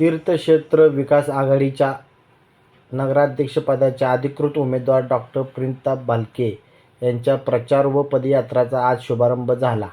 तीर्थक्षेत्र विकास आघाडीच्या नगराध्यक्षपदाच्या अधिकृत उमेदवार डॉक्टर प्रिंता भालके यांच्या प्रचार व पदयात्राचा आज शुभारंभ झाला.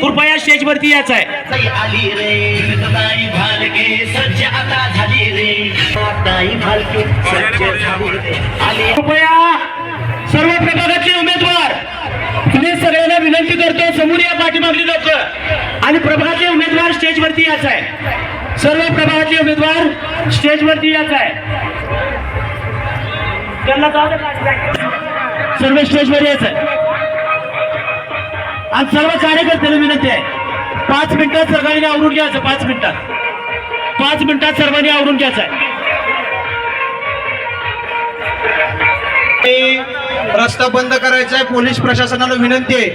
कृपया स्टेज वरती याच आहे. आली रे ताई भालके सज्ज आता झाली रे. ताई भालके सज्ज झाली रे. आली. कृपया सर्व प्रभागातले उमेदवार विनंती करतो समोर या पाठीमागली लोक. आणि प्रभागातले उमेदवार स्टेजवरती याच आहे. सर्व प्रभागातले उमेदवार स्टेजवरती याच आहे. त्यांना सर्व स्टेजवर यायचं आहे. आणि सर्व कार्यकर्त्यांना विनंती आहे. पाच मिनिटात सर्वांनी आवरून घ्यायचं पाच मिनिटात. पाच मिनिटात सर्वांनी आवरून घ्यायचं आहे. रस्ता बंद करायचा आहे पोलीस प्रशासनाला विनंती आहे.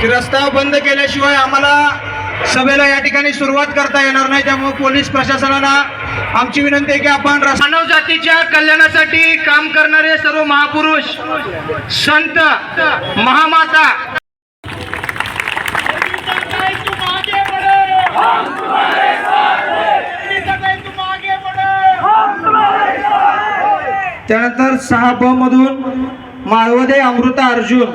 की रस्ता बंद केल्याशिवाय आम्हाला सभेला या ठिकाणी सुरुवात करता येणार नाही त्यामुळे पोलीस प्रशासनाला आमची विनंती आहे की आपण मानव जातीच्या कल्याणासाठी काम करणारे सर्व महापुरुष संत महामाता त्यानंतर सहा ब मधून माळवदे अमृता अर्जुन.